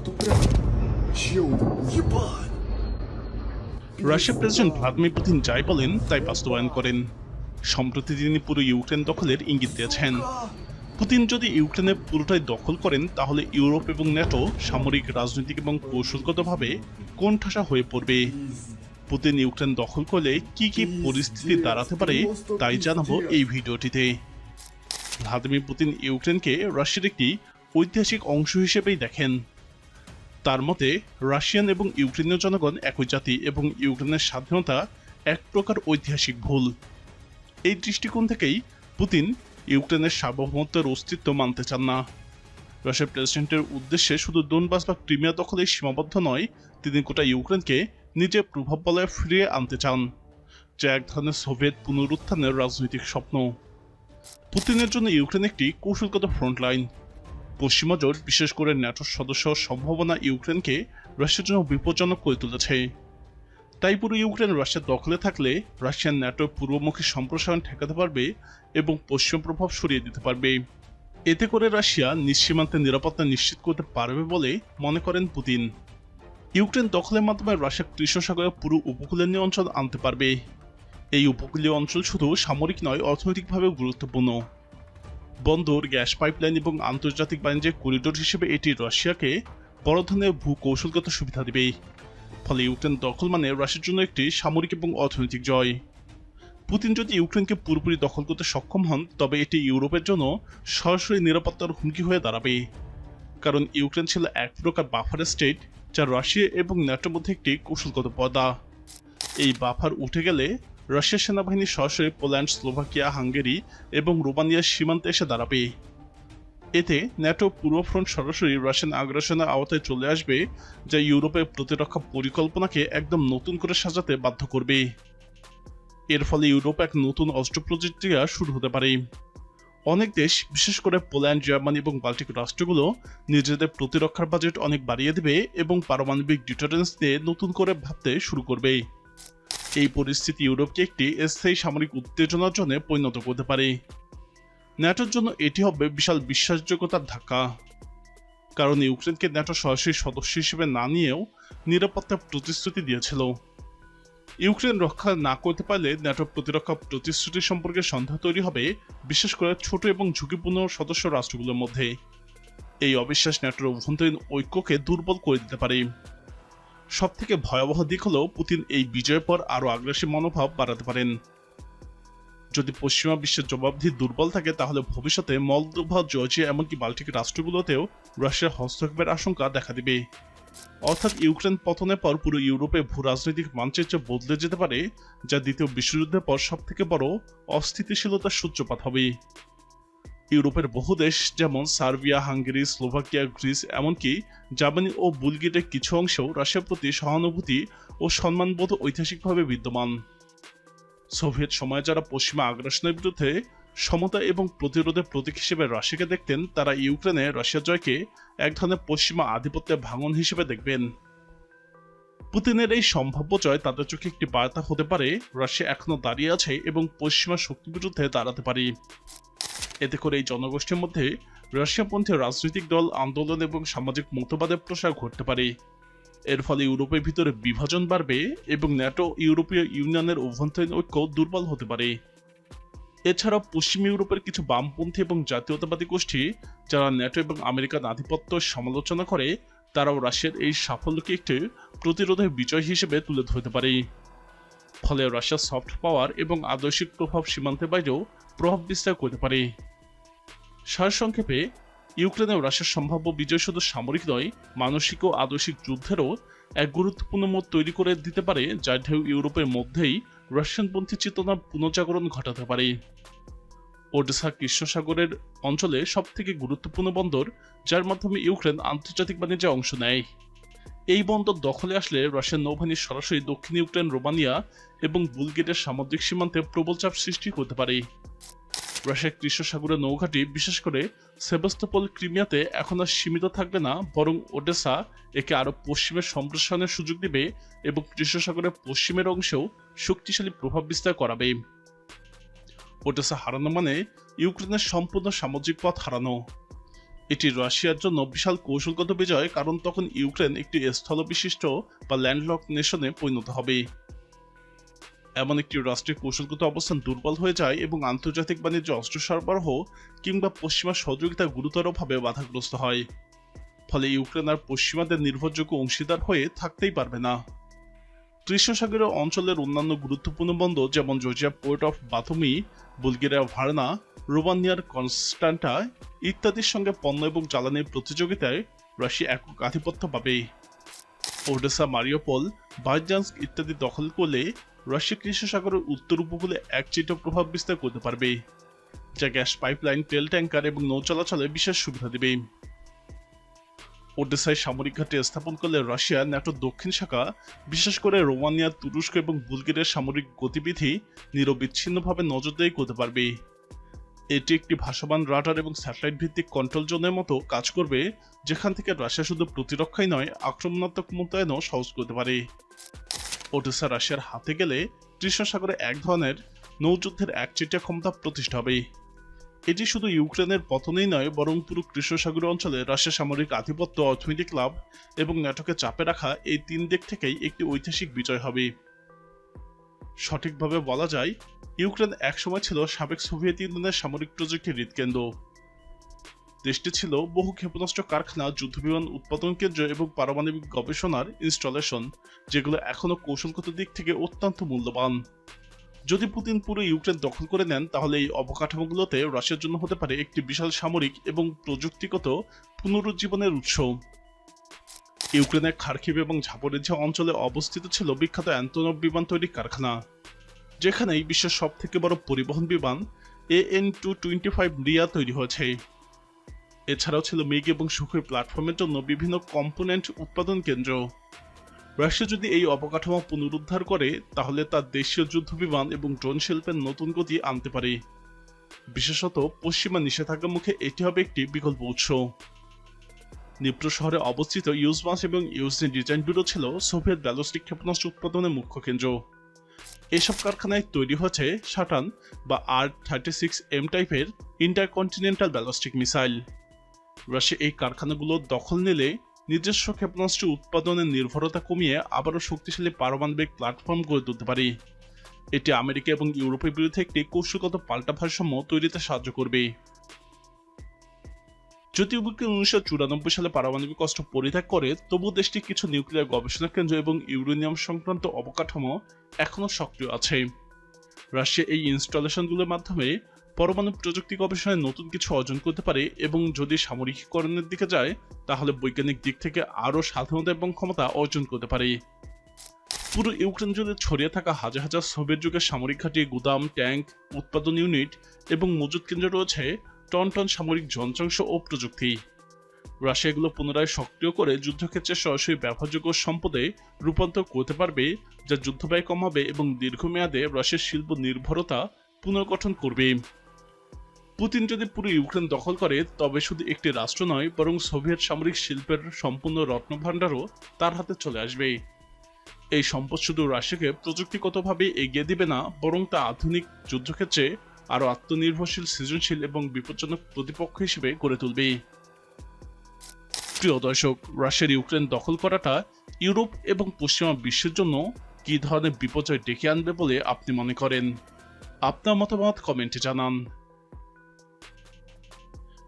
то прям чел ебать. রাশিয়ার president Vladimir Putin যাই বলেন তাই বাস্তবায়ন করেন সম্প্রতি তিনি পুরো ইউক্রেন দখলের ইঙ্গিত দিয়েছেন পুতিন যদি ইউক্রেনের পুরোটাই দখল করেন তাহলে ইউরোপ এবং ন্যাটো সামরিক রাজনৈতিক এবং কৌশলগতভাবে কোণঠাসা হয়ে পড়বে পুতিন ইউক্রেন দখল করলে কি কি পরিস্থিতি দাঁড়াতে পারে তাই জানাবো এই ভিডিওটিতে ভ্লাদিমির পুতিন ইউক্রেনকে রাশিয়ার একটি ঐতিহাসিক অংশ হিসেবেই দেখেন তার মতে, রাশিয়ান এবং ইউক্রেনীয় জনগণ একই জাতি এবং ইউক্রেনের স্বাধীনতা এক প্রকার ঐতিহাসিক ভুল। এই দৃষ্টিকোণ থেকেই পুতিন ইউক্রেনের সার্বভৌমত্বের অস্তিত্ব মানতে চান না। রাশিয়ার প্রেসিডেন্টের উদ্দেশ্যে শুধু ডোনবাস বা ক্রিমিয়া দখলে সীমাবদ্ধ নয়, তিনি গোটা ইউক্রেনকে নিজের প্রভাব বলয়ে ফিরিয়ে আনতে চান, যা এক ধরনের সোভিয়েত পুনরুত্থানের রাজনৈতিক স্বপ্ন। পুতিনের জন্য ইউক্রেন একটি কৌশলগত ফ্রন্টলাইন। পশ্চিমা জোট বিশেষ করে ন্যাটোর সদস্য সম্ভাবনা ইউক্রেনকে রাশিয়ার জন্য বিপজ্জনক করে তুলেছে। তাই পুরো ইউক্রেন রাশিয়ার দখলে থাকলে রাশিয়ান ন্যাটোর পূর্বমুখী সম্প্রসারণ ঠেকাতে পারবে এবং পশ্চিম প্রভাব সরিয়ে দিতে পারবে। এতে করে রাশিয়া নিঃসীমান্তে নিরাপত্তা নিশ্চিত করতে পারবে বলে মনে করেন পুতিন। ইউক্রেন দখলের মাধ্যমে রাশিয়া কৃষ্ণ সাগরের পুরো উপকূলীয় অঞ্চল আনতে পারবে। এই উপকূলীয় অঞ্চল শুধু সামরিক নয়, অর্থনৈতিকভাবেও গুরুত্বপূর্ণ। বন্দর, গ্যাস পাইপলাইন এবং আন্তর্জাতিক বাণিজ্যের করিডোর হিসেবে এটি রাশিয়াকে বড় ধরনের ভূ কৌশলগত সুবিধা দেবে। ফলে ইউক্রেন দখল মানে রাশিয়ার জন্য একটি সামরিক এবং অর্থনৈতিক জয়। পুতিন যদি ইউক্রেনকে পুরোপুরি দখল করতে সক্ষম হন, তবে এটি ইউরোপের জন্য সরাসরি নিরাপত্তার হুমকি হয়ে দাঁড়াবে। কারণ ইউক্রেন ছিল এক প্রকার বাফার স্টেট, যা রাশিয়া এবং ন্যাটোর মধ্যে একটি কৌশলগত পর্দা। এই বাফার উঠে গেলে রাশিয়ার সেনাবাহিনী সরাসরি পোল্যান্ড, স্লোভাকিয়া, হাঙ্গেরি এবং রোমানিয়ার সীমান্তে এসে দাঁড়াবে। এতে ন্যাটো পূর্ব ফ্রন্ট সরাসরি রাশিয়ান আগ্রাসনের আওতায় চলে আসবে, যা ইউরোপের প্রতিরক্ষা পরিকল্পনাকে একদম নতুন করে সাজাতে বাধ্য করবে। এর ফলে ইউরোপ এক নতুন অস্ত্র প্রযুক্তিয়া শুরু হতে পারে। অনেক দেশ, বিশেষ করে পোল্যান্ড, জার্মানি এবং বাল্টিক রাষ্ট্রগুলো, নিজেদের প্রতিরক্ষার বাজেট অনেক বাড়িয়ে দেবে এবং পারমাণবিক ডিটারেন্স নিয়ে নতুন করে ভাবতে শুরু করবে। এই পরিস্থিতি ইউরোপকে একটি স্থায়ী সামরিক উত্তেজনার জন্য পরিণত করতে পারে। ন্যাটোর জন্য এটি হবে বিশাল বিশ্বাসযোগ্যতার ধাক্কা। কারণ ইউক্রেনকে ন্যাটো সরাসরি সদস্য হিসেবে না নিয়েও নিরাপত্তার প্রতিশ্রুতি দিয়েছিল। ইউক্রেন রক্ষা না করতে পারলে ন্যাটো প্রতিরক্ষা প্রতিশ্রুতি সম্পর্কে সন্দেহ তৈরি হবে, বিশেষ করে ছোট এবং ঝুঁকিপূর্ণ সদস্য রাষ্ট্রগুলোর মধ্যে। এই অবিশ্বাস ন্যাটোর অভ্যন্তরীণ ঐক্যকে দুর্বল করে দিতে পারে। সব থেকে ভয়াবহ দিক হলো পুতিন এই বিজয়ের পর আরও আগ্রাসী মনোভাব বাড়াতে পারেন। যদি পশ্চিমা বিশ্বের জবাবদিহি দুর্বল থাকে, তাহলে ভবিষ্যতে মলদোভা, জর্জিয়া, এমনকি বাল্টিক রাষ্ট্রগুলোতেও রাশিয়ার হস্তক্ষেপের আশঙ্কা দেখা দিবে। অর্থাৎ ইউক্রেন পতনের পর পুরো ইউরোপে ভূ রাজনৈতিক মানচিত্র বদলে যেতে পারে, যা দ্বিতীয় বিশ্বযুদ্ধের পর সব থেকে বড় অস্থিতিশীলতার সূত্রপাত হবে। ইউরোপের বহু দেশ, যেমন সার্বিয়া, হাঙ্গেরি, স্লোভাকিয়া, গ্রিস, এমনকি জার্মানি ও বুলগেরিয়ার কিছু অংশেও রাশিয়ার প্রতি সহানুভূতি ও সম্মানবোধ ঐতিহাসিকভাবে বিদ্যমান। সোভিয়েত সময়ে যারা পশ্চিমা আগ্রাসনের বিরুদ্ধে সমতা এবং প্রতিরোধের প্রতীক হিসেবে রাশিয়াকে দেখতেন, তারা ইউক্রেনে রাশিয়া জয়কে এক ধরনের পশ্চিমা আধিপত্যের ভাঙন হিসেবে দেখবেন। পুতিনের এই সম্ভাব্য জয় তাদের চোখে একটি বার্তা হতে পারে, রাশিয়া এখনও দাঁড়িয়ে আছে এবং পশ্চিমা শক্তির বিরুদ্ধে দাঁড়াতে পারে। এতে করে এই জনগোষ্ঠীর মধ্যে রাশিয়াপন্থী রাজনৈতিক দল, আন্দোলন এবং সামাজিক মতবাদের প্রসার ঘটতে পারে। এর ফলে ইউরোপের ভিতরে বিভাজন বাড়বে এবং ন্যাটো ইউরোপীয় ইউনিয়নের অভ্যন্তরীণ ঐক্য দুর্বল হতে পারে। এছাড়া পশ্চিম ইউরোপের কিছু বামপন্থী এবং জাতীয়তাবাদী গোষ্ঠী, যারা ন্যাটো এবং আমেরিকান আধিপত্য সমালোচনা করে, তারাও রাশিয়ার এই সাফল্যকে একটি প্রতিরোধের বিজয় হিসেবে তুলে ধরতে পারে। ফলে রাশিয়ার সফট পাওয়ার এবং আদর্শিক প্রভাব সীমান্তের বাইরেও প্রভাব বিস্তার করতে পারে। সারসংক্ষেপে ইউক্রেনে রাশিয়ার সম্ভাব্য বিজয় শুধু সামরিক নয়, মানসিক ও আদর্শিক যুদ্ধেরও এক গুরুত্বপূর্ণ মত তৈরি করে দিতে পারে যার ঢেউ ইউরোপের মধ্যেই রাশিয়ানপন্থী চেতনা পুনর্জাগরণ ঘটাতে পারে। ওডেসা কৃষ্ণ সাগরের অঞ্চলে সবথেকে গুরুত্বপূর্ণ বন্দর, যার মাধ্যমে ইউক্রেন আন্তর্জাতিক বাণিজ্যে অংশ নেয়। এই বন্দর দখলে আসলে রাশিয়ান নৌবাহিনী সরাসরি দক্ষিণ ইউক্রেন, রোমানিয়া এবং বুলগেরিয়ার সামুদ্রিক সীমান্তে প্রবল চাপ সৃষ্টি করতে পারে। রাশিয়ার কৃষ্ণ সাগরের নৌঘাটি, বিশেষ করে সেবাস্তোপল ক্রিমিয়াতে এখন আর সীমিত থাকবে না, বরং ওডেসা একে আরও পশ্চিমের সম্প্রসারণের সুযোগ দেবে এবং কৃষ্ণ সাগরের পশ্চিমের অংশেও শক্তিশালী প্রভাব বিস্তার করাবে। ওডেসা হারানো মানে ইউক্রেনের সম্পূর্ণ সামাজিক পথ হারানো। এটি রাশিয়ার জন্য বিশাল কৌশলগত বিজয়, কারণ তখন ইউক্রেন একটি স্থলবিশিষ্ট বা ল্যান্ডলক নেশনে পরিণত হবে। এমন একটি রাষ্ট্রের কৌশলগত অবস্থান দুর্বল হয়ে যায় এবং আন্তর্জাতিক বাণিজ্য অস্ত্র সরবরাহ কিংবা পশ্চিমা সহযোগিতা গুরুতরভাবে বাধাগ্রস্ত হয়। ফলে ইউক্রেন আর পশ্চিমাদের নির্ভরযোগ্য অংশীদার হয়ে থাকতেই পারবে না। কৃষ্ণসাগরীয় অঞ্চলের অন্যান্য গুরুত্বপূর্ণ বন্দর যেমন Georgia port of Batumi Bulgaria Varna, রোমানিয়ার Constanta ইত্যাদির সঙ্গে পণ্য এবং জ্বালানির প্রতিযোগিতায় রাশিয়া একক আধিপত্য পাবে। ওডেসা, মারিওপল, বাইজান্স ইত্যাদি দখল করলে রাশিয়া কৃষ্ণ সাগরের উত্তর উপকূলে একচিট প্রভাব বিস্তার করতে পারবে, যা গ্যাস পাইপলাইন, তেল ট্যাঙ্কার এবং নৌ চলাচলে বিশেষ সুবিধা দেবে। ওডেসায় সামরিক ঘাটে স্থাপন করলে রাশিয়া ন্যাটোর দক্ষিণ শাখা, বিশেষ করে রোমানিয়া, তুরস্ক এবং বুলগেরিয়ার সামরিক গতিবিধি নিরবিচ্ছিন্নভাবে নজরদারি করতে পারবে। এটি একটি ভাসমান রাডার এবং স্যাটেলাইট ভিত্তিক কন্ট্রোল জোনের মতো কাজ করবে, যেখান থেকে রাশিয়া শুধু প্রতিরক্ষাই নয়, আক্রমণাত্মক মোতায়েনও সহজ করতে পারে। ওডেসা রাশিয়ার হাতে গেলে কৃষ্ণ সাগরে এক ধরনের নৌযুদ্ধের একচেটিয়া ক্ষমতা প্রতিষ্ঠা হবে। এটি শুধু ইউক্রেনের পতনেই নয়, বরং পুরো কৃষ্ণসাগরীয় অঞ্চলে রাশিয়া সামরিক আধিপত্য, অর্থনৈতিক লাভ এবং ন্যাটোকে চাপে রাখা এই তিন দিক থেকেই একটি ঐতিহাসিক বিজয় হবে। সঠিকভাবে বলা যায়, ইউক্রেন একসময় ছিল সাবেক সোভিয়েত ইউনিয়নের সামরিক প্রযুক্তির হৃদকেন্দ্র দেশটি ছিল বহু ক্ষেপণাস্ত্র কারখানা, যুদ্ধবিমান উৎপাদন কেন্দ্র এবং পারমাণবিক গবেষণার ইনস্টলেশন যেগুলো এখনও কৌশলগত দিক থেকে অত্যন্ত মূল্যবান। যদি পুতিন পুরো ইউক্রেন দখল করে নেন, তাহলে এই অবকাঠামোগুলোতে রাশিয়ার জন্য হতে পারে একটি বিশাল সামরিক এবং প্রযুক্তিগত পুনরুজ্জীবনের উৎস। ইউক্রেনের খার্কিভ এবং ঝাপরিঝা অঞ্চলে অবস্থিত ছিল বিখ্যাত অ্যান্টোনভ বিমান তৈরির কারখানা, যেখানেই বিশ্বের সব থেকে বড় পরিবহন বিমান A N two twenty five Riya তৈরি হয়েছে। এছাড়াও ছিল মেঘ এবং সুখের প্ল্যাটফর্মের জন্য বিভিন্ন কম্পোনেন্ট উৎপাদন কেন্দ্র। রাশিয়া যদি এই অবকাঠামো পুনরুদ্ধার করে, তাহলে তার দেশীয় যুদ্ধবিমান এবং ড্রোন শিল্পের নতুন গতি আনতে পারে। বিশেষত পশ্চিমা নিষেধাজ্ঞার মুখে এটি হবে একটি বিকল্প উৎস। নিপ্র শহরে অবস্থিত ইউজমাস এবং ইউজনি ডিজাইন ব্যুরো ছিল সোভিয়েত ব্যালিস্টিক ক্ষেপণাস্ত্র উৎপাদনের মুখ্য কেন্দ্র। এসব কারখানায় তৈরি হচ্ছে সাটান বা আর থার্টি সিক্স এম টাইপের ইন্টারকন্টিনেন্টাল ব্যালিস্টিক মিসাইল রাশিয়া এই কারখানাগুলো দখল নিলে নিজস্ব ক্ষেপণাস্ত্র উৎপাদনের নির্ভরতা কমিয়ে আবারও শক্তিশালী পারমাণবিক প্ল্যাটফর্ম গড়ে তুলতে পারে। এটি আমেরিকা এবং ইউরোপের বিরুদ্ধে একটি কৌশলগত পাল্টা ভারসাম্য তৈরিতে সাহায্য করবে। যদিও বিজ্ঞান উনিশশো চুরানব্বই সালে পারমাণবিক অস্ত্র পরিত্যাগ করে, তবু দেশটি কিছু নিউক্লিয়ার গবেষণা কেন্দ্র এবং ইউরেনিয়াম সংক্রান্ত অবকাঠামো এখনও সক্রিয় আছে। রাশিয়া এই ইনস্টলেশনগুলোর মাধ্যমে পরমাণু প্রযুক্তি গবেষণায় নতুন কিছু অর্জন করতে পারে এবং যদি সামরিকীকরণের দিকে যায়, তাহলে বৈজ্ঞানিক দিক থেকে আরও স্বাধীনতা এবং ক্ষমতা অর্জন করতে পারে। পুরো ইউক্রেন জুড়ে ছড়িয়ে থাকা হাজার হাজার সোভিয়েত যুগের সামরিক ঘাঁটি, গুদাম, ট্যাঙ্ক, উৎপাদন ইউনিট এবং মজুদ কেন্দ্রে রয়েছে টন টন সামরিক যন্ত্রাংশ ও প্রযুক্তি। রাশিয়া এগুলো পুনরায় সক্রিয় করে যুদ্ধক্ষেত্রে সরাসরি ব্যবহারযোগ্য সম্পদে রূপান্তর করতে পারবে, যা যুদ্ধব্যয় কমাবে এবং দীর্ঘমেয়াদে রাশিয়ার শিল্প নির্ভরতা পুনর্গঠন করবে। পুতিন যদি পুরো ইউক্রেন দখল করে, তবে শুধু একটি রাষ্ট্র নয়, বরং সোভিয়েত সামরিক শিল্পের সম্পূর্ণ রত্নভাণ্ডারও তার হাতে চলে আসবে এই সম্পদ শুধু রাশিয়াকে প্রযুক্তিগতভাবে এগিয়ে দিবে না, বরং তা আধুনিক যুদ্ধক্ষেত্রে আরও আত্মনির্ভরশীল, সৃজনশীল এবং বিপজ্জনক প্রতিপক্ষ হিসেবে গড়ে তুলবে প্রিয় দর্শক, রাশিয়ার ইউক্রেন দখল করাটা ইউরোপ এবং পশ্চিমা বিশ্বের জন্য কী ধরনের বিপর্যয় ডেকে আনবে বলে আপনি মনে করেন? আপনার মতামত কমেন্টে জানান।